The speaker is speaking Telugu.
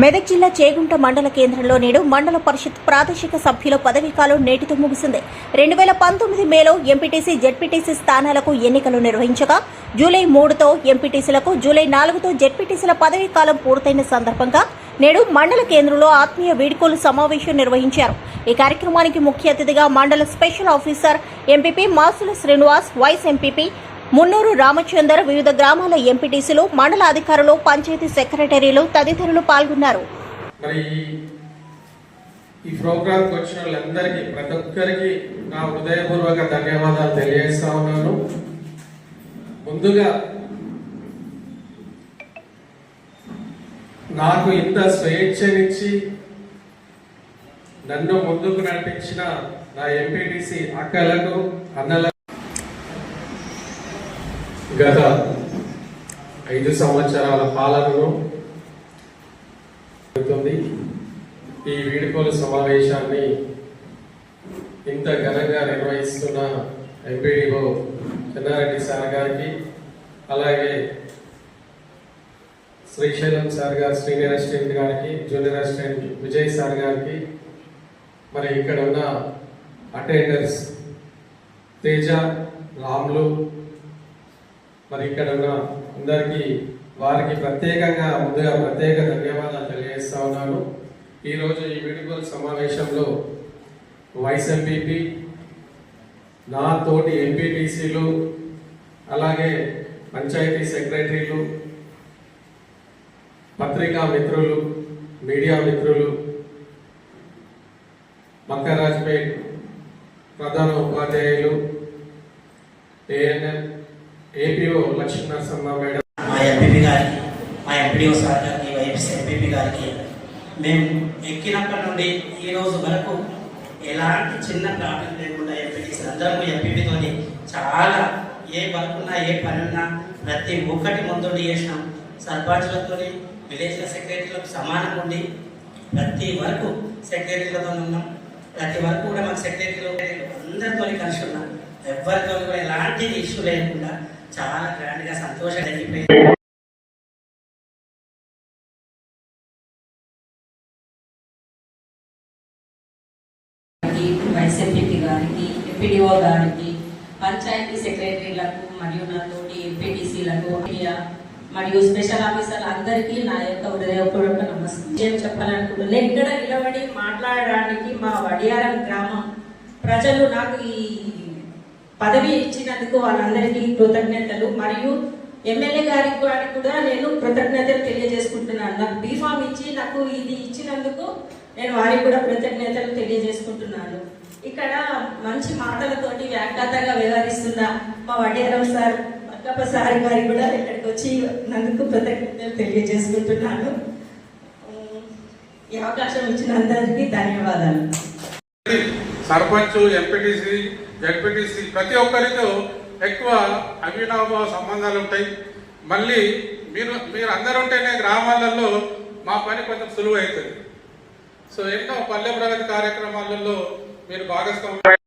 మెదక్ జిల్లా చేగుంట మండల కేంద్రంలో నేడు మండల పరిషత్ ప్రాదేశిక సభ్యుల పదవీకాలం నేటితో ముగిసింది. రెండు వేల పంతొమ్మిది మేలో ఎంపీటీసీ జెడ్పీటీసీ స్థానాలకు ఎన్నికలు నిర్వహించగా జూలై మూడుతో ఎంపీటీసీలకు జూలై నాలుగుతో జెడ్పీటీసీల పదవీకాలం పూర్తయిన సందర్భంగా నేడు మండల కేంద్రంలో ఆత్మీయ వీడ్కోలు సమావేశం నిర్వహించారు. ఈ కార్యక్రమానికి ముఖ్య అతిథిగా మండల special officer MPP Masula Srinivas vice MPP Munnuru Ramachandar వివిధ గ్రామాల ఎంపీటీసీలు మండల అధికారులు పంచాయతీ సెక్రటరీలు తదితరులు పాల్గొన్నారు. మరి ఈ- ఈ ప్రోగ్రాంకి వచ్చిన వాళ్ళందరికీ ప్రతి ఒక్కరికి నా హృదయపూర్వక ధన్యవాదాలు తెలియజేస్తా ఉన్నాను. ముందుగా నాకు ఇంత స్వేచ్ఛనిచ్చి నన్ను ముందుకు నడిపించిన నా ఎంపీటీసీ అక్కలకు అన్నలకు గత ఐదు సంవత్సరాల పాలనను జరుగుతుంది. ఈ వీడుకోలు సమావేశాన్ని ఇంత ఘనంగా నిర్వహిస్తున్న ఎంపీడీఓ చెన్నారెడ్డి సార్ గారికి అలాగే శ్రీశైలం సార్ గారు సీనియర్ అసిస్టెంట్ గారికి జూనియర్ అసిస్టెంట్ విజయ్ సార్ గారికి మరి ఇక్కడ ఉన్న అటెండర్స్ తేజ రాములు మరి ఇక్కడ ఉన్న అందరికీ వారికి ప్రత్యేకంగా ముందుగా ప్రత్యేక ధన్యవాదాలు తెలియజేస్తా ఉన్నాను. ఈరోజు ఈ విడుదల సమావేశంలో వైస్ ఎంపీపీ నా తోటి ఎంపీటీసీలు అలాగే పంచాయతీ సెక్రటరీలు పత్రికా మిత్రులు మీడియా మిత్రులు మక్కరాజ్పేట్ ప్రధాన ఉపాధ్యాయులు ఏఎన్ఎం ఏపీఓ లక్ష్మీనరసింహ మేడం. మా ఎంపీపీ గారికి మా ఎంపీడీఓ సార్ గారికి వైఎస్ ఎంపీపీ గారికి మేము ఎక్కినప్పటి నుండి ఈ రోజు వరకు ఎలాంటి చిన్న ప్రాబ్లం లేకుండా ఎంపీ అందరము ఎంపీపీతోని చాలా ఏ వర్క్ ఉన్నా ఏ పని ఉన్నా ప్రతి ఒక్కటి ముందుండి చేసినాం. సర్పంచ్లతో విలేజ్ల సెక్రటరీలకు సమానంగా ఉండి ప్రతి వరకు సెక్రటరీలతో ఉన్నాం. ప్రతి వరకు కూడా మాకు సెక్రటరీలు అందరితో కలిసి ఉన్నాం. ఎవరితో కూడా ఎలాంటి ఇష్యూ లేకుండా చాలా గ్రాండ్గా సంతోషంగా జరిగిపోయింది వైస్ ఎంపీపీ గారికి ఎంపీడీఓ గారికి పంచాయతీ సెక్రటరీలకు మరియు నాతోటి ఎంపీటీసీలకు మరియు స్పెషల్ ఆఫీసర్ అందరికీ నా యొక్క హృదయపూర్వక నమస్కారం. చెప్పాలనుకుంటున్నాను ఇక్కడ నిలబడి మాట్లాడడానికి మా వడియారం గ్రామం ప్రజలు నాకు ఈ పదవి ఇచ్చినందుకు వాళ్ళందరికీ కృతజ్ఞతలు. మరియు ఎమ్మెల్యే గారికి వారికి కూడా నేను కృతజ్ఞతలు తెలియజేసుకుంటున్నాను. నాకు బీఫామ్ ఇచ్చి నాకు ఇది ఇచ్చినందుకు నేను వారికి కూడా కృతజ్ఞతలు తెలియజేసుకుంటున్నాను. ఇక్కడ మంచి మాటలతోటి వ్యాఖ్యాతగా వ్యవహరిస్తున్న మా వడ్డేరావు సార్ బక్కప్ప సార్ గారికి కూడా ఇక్కడికి వచ్చి నందుకు కృతజ్ఞతలు తెలియజేసుకుంటున్నాను. ఈ అవకాశం ఇచ్చిన అందరికీ ధన్యవాదాలు. సర్పంచ్ ఎంపీటీసీ జడ్పీటీసీ ప్రతి ఒక్కరితో ఎక్కువ అవినాభావ సంబంధాలు ఉంటాయి మళ్ళీ మీరు మీరు అందరూ ఉంటేనే గ్రామాలలో మా పని కొంచెం సులువు అవుతుంది సో ఎన్నో పల్లె ప్రగతి కార్యక్రమాలలో మీరు భాగస్వామ్యం